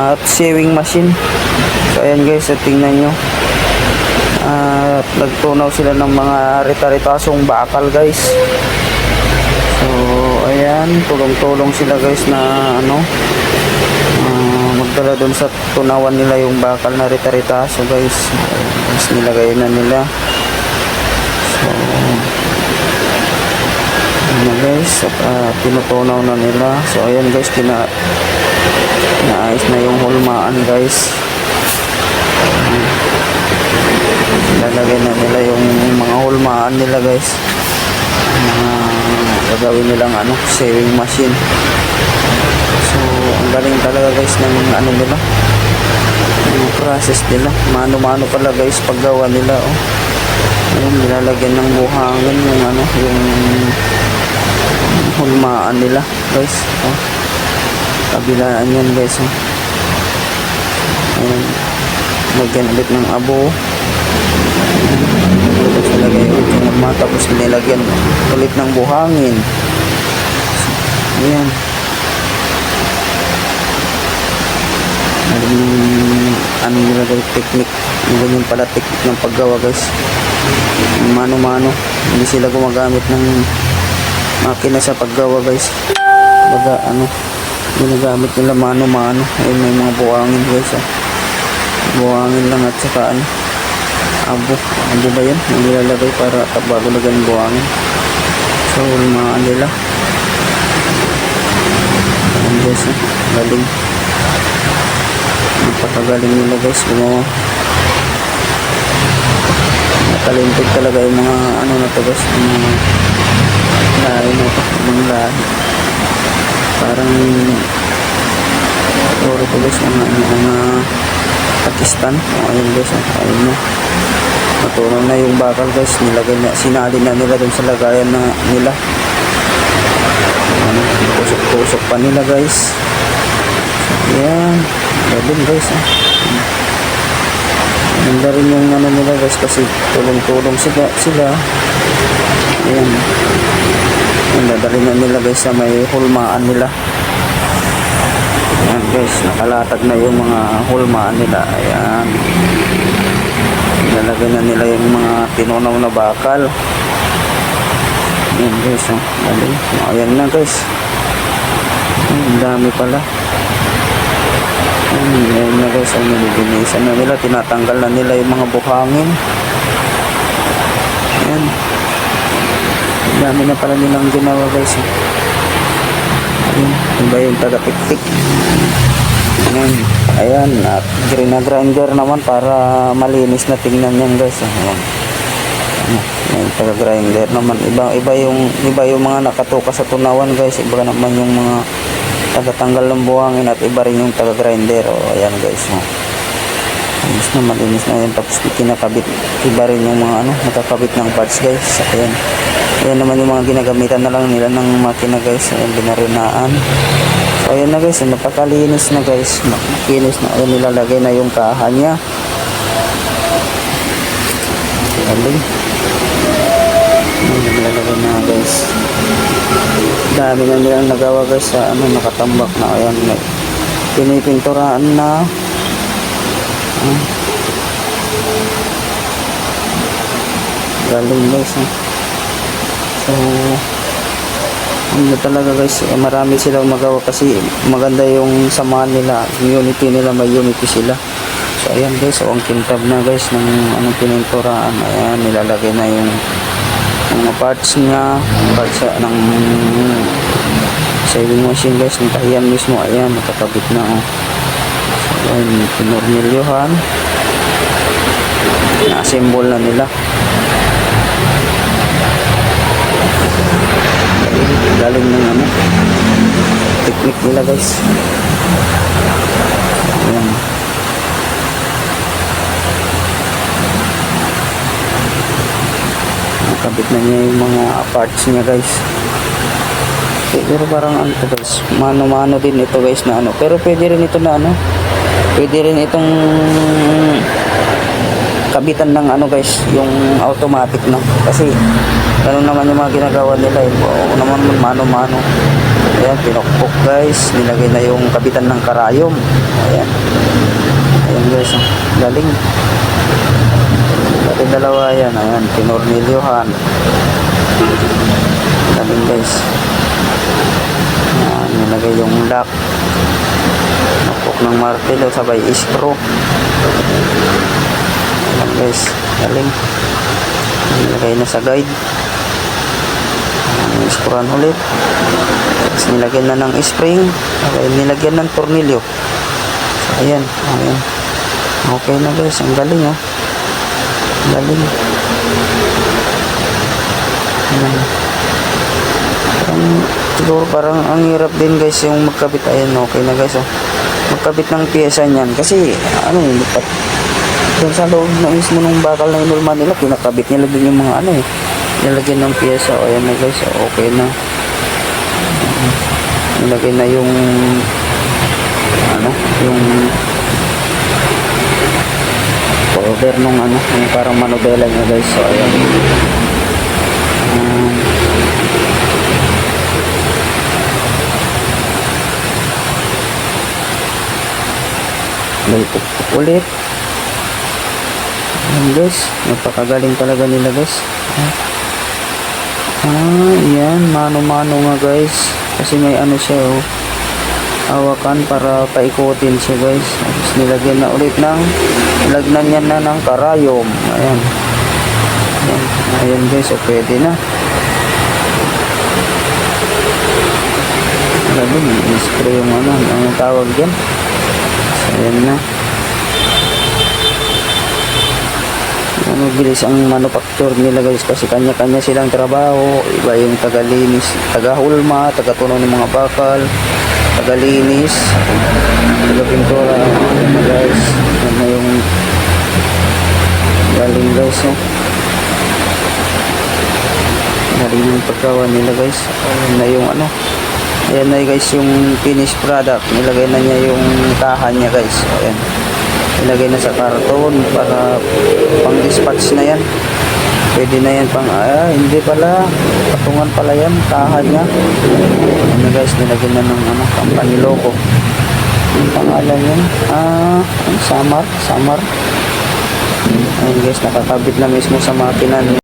at sewing machine. So ayan guys, so tingnan nyo. At nagtunaw sila ng mga rita-ritasong bakal guys. So ayan, tulong-tulong sila guys na ano ah, magdala doon sa tunawan nila yung bakal na rita-ritaso guys. Tapos nilagay na nila. So ano guys, at ah, tinutunaw na nila. So ayan guys, kina naayos na yung hulmaan guys. Lalagay na nila yung mga hulmaan nila guys. Mga gagawin nilang ano, sewing machine. So, ang galing talaga guys ng ano nila. Yung process nila. Mano-mano pala guys paggawa nila oh. Ayun, nilalagyan ng buhangin yung ano, yung hulmaan nila guys. Oh. Kabilaan yan guys oh. Ayun. Lagyan ulit ng abo. Tapos nilagay ulit yung hulma. Tapos nilagyan ulit ng buhangin. Ayan. Alam ano nila guys, technique. Yung ganyan pala technique ng paggawa guys. Mano-mano. Hindi sila gumagamit ng makina sa paggawa guys. Baga ano, ginagamit nila mano-mano. Ayun may mga buhangin guys. Ah. Buhangin lang at saka ano, abo. Abo ba yan? Yung nilalagay para bago lagyan ng buhangin. So, hulmaan nila. Ayan guys, ah. galing. Napakagaling nila guys. Gumawa. Talented talaga yung mga ano na to guys. Yung mga lahi na to. Mga lahi. Parang Puro to guys. Mga, mga Pakistan. O, ayun guys. Ayun na. Matunaw na yung bakal guys. Nilagay na, sinali na nila dun sa lagayan na nila. Ano, tusok-tusok pa nila guys. Yan. Galing guys. Ah. Ganda rin yung ano nila guys kasi tulong-tulong sila. sila. Ayan. Ayan, dadali na nila guys sa may hulmaan nila. Ayan guys, nakalatag na yung mga hulmaan nila. Ayan. Nalagay na nila yung mga tinunaw na bakal. Ayan guys, oh. Galing. Ayan na guys. Ang dami pala. Ayan, na guys, ang nililinisan na nila. Tinatanggal na nila yung mga buhangin. Ayan. Dami na pala nilang ginawa guys. eh. Ayan, iba yung taga-tiktik. Ayan, ayan, at green grinder naman para malinis na tingnan yan guys. Ayan. Ayan, yung taga-grinder naman. Iba, iba yung, iba yung mga nakatuka sa tunawan guys. Iba naman yung mga tagatanggal ng buhangin at iba rin yung taga-grinder. O, ayan guys. O. Ayos na, malinis na yan. Tapos kinakabit, iba rin yung mga ano, nakakabit ng parts guys. Ayan. Ayan naman yung mga ginagamitan na lang nila ng makina guys. Ayan, binarinaan. So, ayan na guys. Napakalinis na guys. Makinis na. Ayan, nilalagay na yung kaha niya. Galing. Ayan, nilalagay na guys. Dami na nilang nagawa guys sa ano, nakatambak na. Ayan, pinipinturaan na. Ah. Galing guys. ah. So, ano talaga guys, eh, marami silang magawa kasi maganda yung samahan nila, unity nila, may unity sila. So, ayan guys, so, ang kintab na guys ng anong pininturahan. Ayan, nilalagay na yung mga parts niya, parts ng saving machine guys, ng tahiyan mismo. Ayan, nakakabit na oh. So, ayan, pinornilyohan. Na-assemble na nila. Galing ng ano technique nila guys. Ayan. Nakabit na niya yung mga parts niya guys. Eh, pero parang ano to guys mano-mano din ito guys na ano. Pero pwede rin ito na ano pwede rin itong kabitan ng ano guys yung automatic no kasi ganun naman yung mga ginagawa nila eh. Oo naman mano-mano ayan pinokpok guys nilagay na yung kabitan ng karayom Ayan. Ayan guys, oh. galing. Pati dalawa yan, ayan, tinornilyohan. Galing guys. Ayan, nilagay yung lock. Nakok ng martilyo, sabay screw. Guys, galing. Nilagay na sa guide. Screwan ulit. Tapos nilagyan na ng spring. Okay, nilagyan ng tornilyo. So, ayan, ayan. Okay na guys, ang galing oh. Ang galing. Ayan. Parang, siguro parang ang hirap din guys yung magkabit. Ayan, okay na guys oh. Magkabit ng pyesa niyan. Kasi, ano lipat. Doon sa loob na mismo ng bakal na inulman nila, pinakabit nila din yung mga ano eh. Nilagyan ng pyesa. O, ayan na guys, okay na. Nilagay na yung ano, yung cover nung ano, yung parang manobela niya guys. So, ayan. Um, ulit. Ayan guys, napakagaling talaga nila guys. Ah, yan, mano-mano nga guys. Kasi may ano siya oh. Hawakan para paikutin siya guys. Tapos nilagyan na ulit ng nilagnan niya na ng karayom. Ayan. Ayan, Ayan guys, so pwede na. Galing, spray yung ano, ano tawag dyan. So, ayan na. Ano, bilis ang manufacture nila guys kasi kanya-kanya silang trabaho. Iba yung tagalinis, tagahulma, tagatuno ng mga bakal, tagalinis, tagapintura. Guys. Yan na yung galing guys. Oh. Galing yung pagkawa nila guys. Ayan na yung ano. Ayan na guys yung finished product. Nilagay na niya yung kahan niya guys. Ayan. Ilagay na sa karton para pang dispatch na yan. Pwede na yan pang, ah, hindi pala. Patungan pala yan, kahan niya. Ano guys, nilagyan na ng ano, company logo. Ang pangalan yan, ah, Samar, Samar. Ayun guys, nakakabit na mismo sa makina.